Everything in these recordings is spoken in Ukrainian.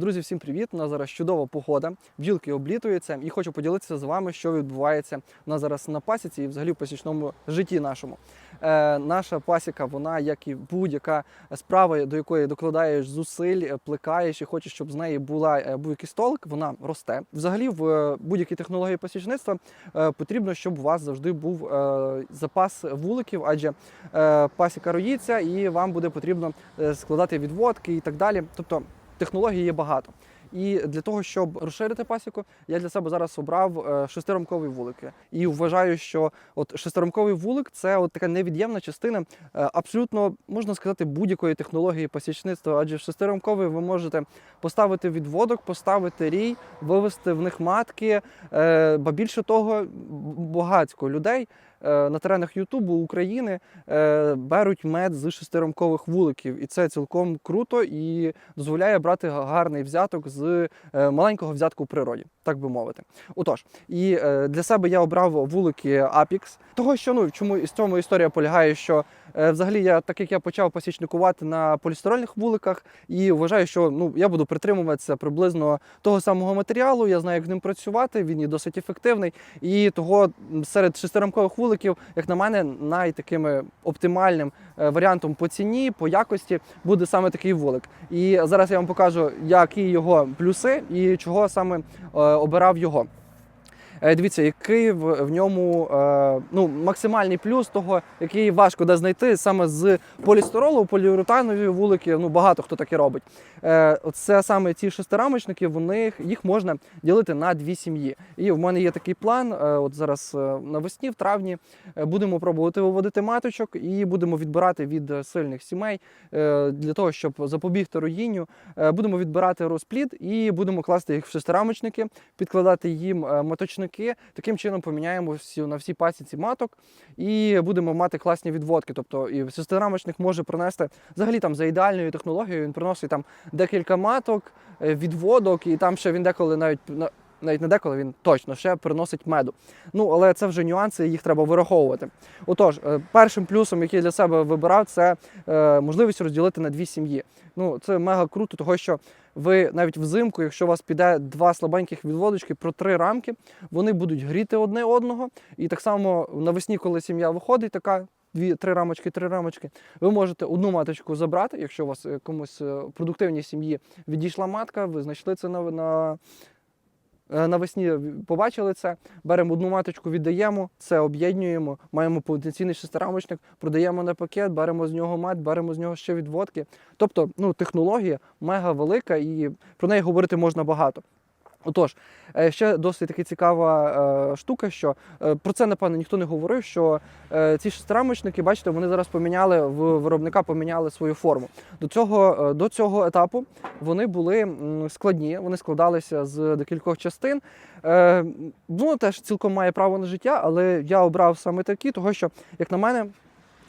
Друзі, всім привіт! У нас зараз чудова погода. Бджілки облітуються і хочу поділитися з вами, що відбувається у нас зараз на пасіці і взагалі в пасічному житті нашому. Е, наша пасіка, вона, як і будь-яка справа, до якої докладаєш зусиль, е, плекаєш і хочеш, щоб з неї була е, був якийсь толк, вона росте. Взагалі, в е, будь-якій технології пасічництва е, потрібно, щоб у вас завжди був е, запас вуликів, адже е, пасіка роїться, і вам буде потрібно складати відводки і так далі. Тобто технологій є багато. І для того, щоб розширити пасіку, я для себе зараз обрав е, шестирамкові вулики. І вважаю, що от шестирамковий вулик це от така невід'ємна частина е, абсолютно можна сказати будь-якої технології пасічництва. Адже в шестирамковий ви можете поставити відводок, поставити рій, вивести в них матки. Е, Ба більше того, багатько людей на теренах Ютубу України е, беруть мед з шестирамкових вуликів, і це цілком круто і дозволяє брати гарний взяток з е, маленького взятку в природі, так би мовити. Отож, і е, для себе я обрав вулики Апікс, того що ну чому із цьому історія полягає, що е, взагалі я так як я почав посічникувати на полістирольних вуликах, і вважаю, що ну я буду притримуватися приблизно того самого матеріалу. Я знаю, як з ним працювати. Він є досить ефективний. І того серед шестирамкових вуликів, як на мене, найтакими оптимальним е, варіантом по ціні, по якості буде саме такий вулик. І зараз я вам покажу, які його плюси і чого саме е, обирав його. Е, Дивіться, який в, в ньому е, ну, максимальний плюс того, який важко де знайти саме з полістиролу, поліуретанові вулики. Ну багато хто таке робить. Е, це саме ці шестирамочники, вони їх можна ділити на дві сім'ї. І в мене є такий план. е, от зараз е, навесні, в травні, е, будемо пробувати виводити маточок і будемо відбирати від сильних сімей е, для того, щоб запобігти роїнню. Е, будемо відбирати розплід і будемо класти їх в шестирамочники, підкладати їм е, маточники. Таким чином поміняємо всі на всі пасіці маток і будемо мати класні відводки. Тобто і шестирамочник може принести взагалі там за ідеальною технологією. Він приносить там декілька маток, е, відводок, і там ще він деколи навіть на- навіть не деколи він точно ще приносить меду. Ну але це вже нюанси, їх треба вираховувати. Отож, е, першим плюсом, який для себе вибирав, це е, можливість розділити на дві сім'ї. Ну це мега круто, того що ви навіть взимку, якщо у вас піде два слабеньких відводочки про три рамки, вони будуть гріти одне одного. І так само навесні, коли сім'я виходить, така. Дві, три рамочки, три рамочки. Ви можете одну маточку забрати, якщо у вас е, комусь е, продуктивній сім'ї відійшла матка, ви знайшли це на, на, навесні, побачили це. Беремо одну маточку, віддаємо, це об'єднуємо, маємо потенційний шестирамочник, продаємо на пакет, беремо з нього мат, беремо з нього ще відводки. Тобто, ну, технологія мега велика і про неї говорити можна багато. Отож, е, ще досить таки цікава е, штука, що е, про це напевно ніхто не говорив. Що е, ці шестирамочники, бачите, вони зараз поміняли в виробника, поміняли свою форму. До цього е, до цього етапу вони були складні, вони складалися з декількох частин. Е, Воно теж цілком має право на життя, але я обрав саме такі, того що, як на мене,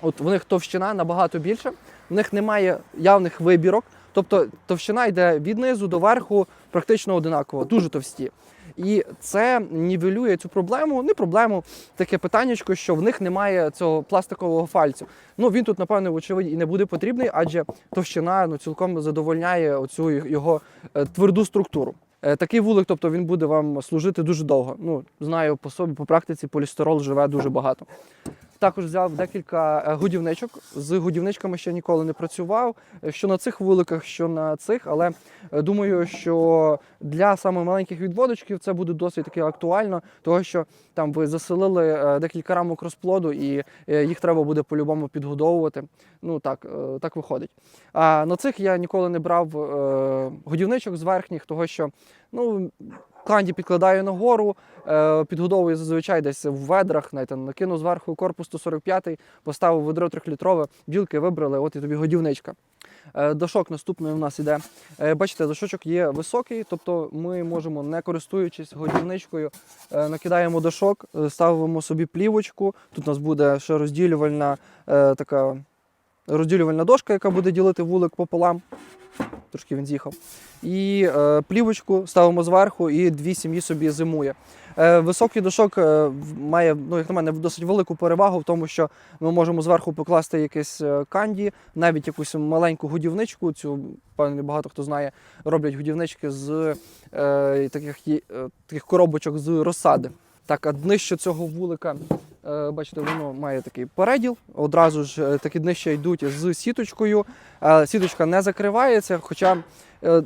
от в них товщина набагато більше, в них немає явних вибірок. Тобто товщина йде від низу до верху практично одинаково, дуже товсті. І це нівелює цю проблему. Не проблему, таке питаннячко, що в них немає цього пластикового фальцю. Ну він тут, напевно, вочевидь, і не буде потрібний, адже товщина ну, цілком задовольняє оцю його е, тверду структуру. Е, Такий вулик, тобто він буде вам служити дуже довго. Ну, знаю по собі, по практиці полістирол живе дуже багато. Також взяв декілька е, годівничок. З годівничками ще ніколи не працював. е, Що на цих вуликах, що на цих, але е, думаю, що для саме маленьких відводочків це буде досить таки актуально, тому що там ви заселили декілька рамок розплоду, і їх треба буде по-любому підгодовувати. Ну так, так виходить. А на цих я ніколи не брав годівничок з верхніх, того що ну. Кланді підкладаю нагору, е, підгодовую зазвичай десь в ведрах, знаєте, накину зверху корпус 145, поставив ведро трьохлітрове, білки вибрали, от і тобі годівничка. Е, Дошок наступний у нас іде. Е, Бачите, дошочок є високий, тобто ми можемо, не користуючись годівничкою, накидаємо дошок, ставимо собі плівочку. Тут у нас буде ще розділювальна така розділювальна дошка, яка буде ділити вулик пополам. Трошки він з'їхав. І е, плівочку ставимо зверху, і дві сім'ї собі зимує. Е, високий дошок е, має, ну, як на мене, досить велику перевагу в тому, що ми можемо зверху покласти якесь е, канді, навіть якусь маленьку годівничку. Цю певно багато хто знає, роблять годівнички з е, таких, е, таких коробочок з розсади. Так, а днище цього вулика, бачите, воно має такий переділ. Одразу ж е, такі днища йдуть з сіточкою. Е, Сіточка не закривається, хоча е,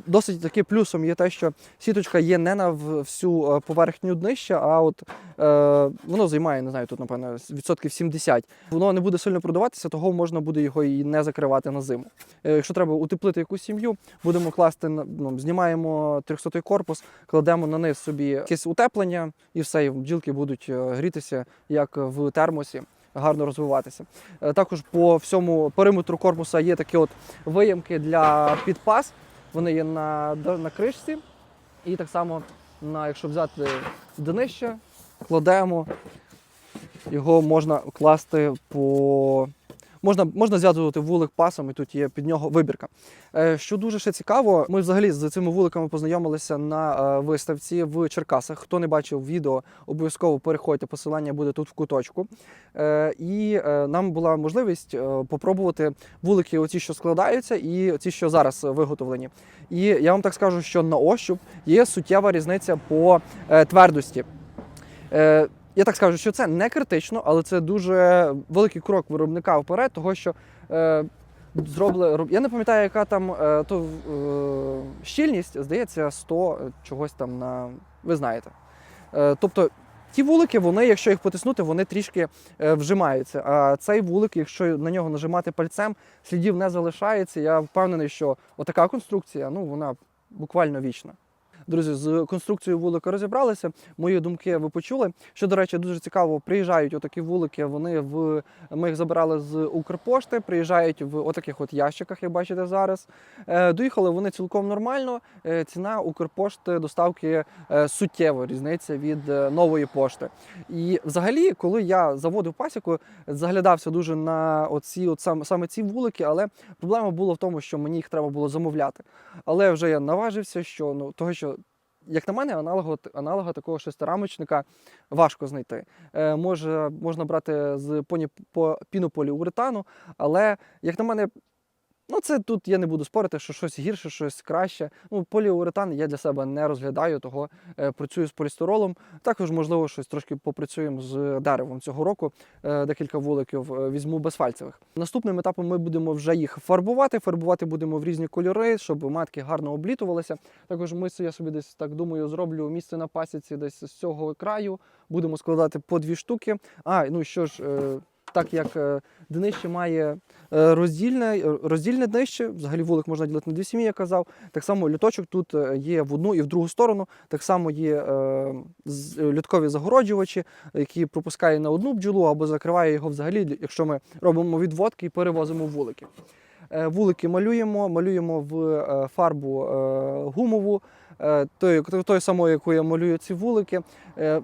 досить таки плюсом є те, що сіточка є не на всю е, поверхню днища, а от е, воно займає, не знаю, тут, напевно, відсотків 70. Воно не буде сильно продаватися, того можна буде його і не закривати на зиму. Е, Якщо треба утеплити якусь сім'ю, будемо класти ну, знімаємо 300 корпус, кладемо на низ собі якесь утеплення, і все, і бджілки будуть е, грітися як в термосі. Гарно розвиватися. Е, Також по всьому периметру корпуса є такі от виямки для підпас. Вони є на, на кришці. І так само, на, якщо взяти днище, кладемо, його можна класти по. Можна, можна зв'язувати вулик пасом, і тут є під нього вибірка. Е, Що дуже ще цікаво, ми взагалі з цими вуликами познайомилися на е, виставці в Черкасах. Хто не бачив відео, обов'язково переходьте, посилання буде тут в куточку. Е, І нам була можливість попробувати вулики, оці, що складаються, і ці, що зараз виготовлені. І я вам так скажу, що на ощуп є суттєва різниця по твердості. Е, Я так скажу, що це не критично, але це дуже великий крок виробника вперед, того що е, зробили. Я не пам'ятаю, яка там е, то, е, щільність, здається, 100 чогось там на. Ви знаєте. Е, тобто ті вулики, вони, якщо їх потиснути, вони трішки е, вжимаються. А цей вулик, якщо на нього нажимати пальцем, слідів не залишається. Я впевнений, що отака конструкція, ну вона буквально вічна. Друзі, з конструкцією вулика розібралися. Мої думки ви почули. Що, до речі, дуже цікаво, приїжджають отакі вулики. Вони в ми їх забирали з Укрпошти, приїжджають в отаких от ящиках, як бачите зараз. Е, доїхали вони цілком нормально. Е, ціна Укрпошти доставки е, суттєво різниця від нової пошти. І взагалі, коли я заводив пасіку, заглядався дуже на оці, от саме, саме ці вулики, але проблема була в тому, що мені їх треба було замовляти. Але вже я наважився, що ну того, що як на мене, аналога, аналога такого шестирамочника важко знайти. Е, може, можна брати з поні, по пінополіуретану, але як на мене. Ну, це тут я не буду спорити, що щось гірше, щось краще. Ну, поліуретан я для себе не розглядаю, того е, працюю з полістиролом. Також, можливо, щось трошки попрацюємо з деревом цього року. Е, декілька вуликів е, візьму безфальцевих. Наступним етапом ми будемо вже їх фарбувати. Фарбувати будемо в різні кольори, щоб матки гарно облітувалися. Також ми я собі десь так думаю, зроблю місце на пасіці десь з цього краю. Будемо складати по дві штуки. А, ну що ж. е, Так як е, днище має е, роздільне, е, роздільне днище, взагалі вулик можна ділити на дві сім'ї, я казав. Так само люточок тут е, є в одну і в другу сторону. Так само є е, загороджувачі, які пропускає на одну бджолу або закриває його взагалі, якщо ми робимо відводки і перевозимо вулики. Вулики малюємо, малюємо в фарбу гумову, той, той самої, яку я малюю ці вулики.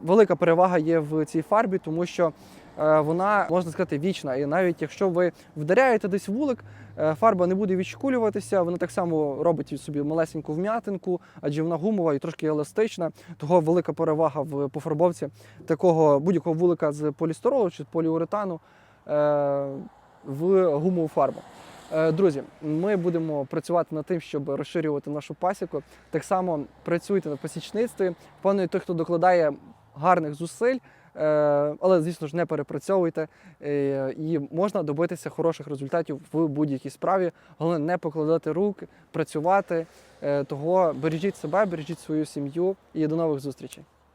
Велика перевага є в цій фарбі, тому що вона, можна сказати, вічна. І навіть якщо ви вдаряєте десь вулик, е, фарба не буде відшкулюватися, вона так само робить собі малесеньку вм'ятинку, адже вона гумова і трошки еластична. Того велика перевага в пофарбовці такого будь-якого вулика з полістиролу чи поліуретану е, в гумову фарбу. Е, Друзі, ми будемо працювати над тим, щоб розширювати нашу пасіку. Так само працюйте на посічництві. Впевнений, той, хто докладає гарних зусиль, е, але, звісно ж, не перепрацьовуйте. Е, І можна добитися хороших результатів в будь-якій справі. Головне не покладати рук, працювати. Е, Того бережіть себе, бережіть свою сім'ю і до нових зустрічей.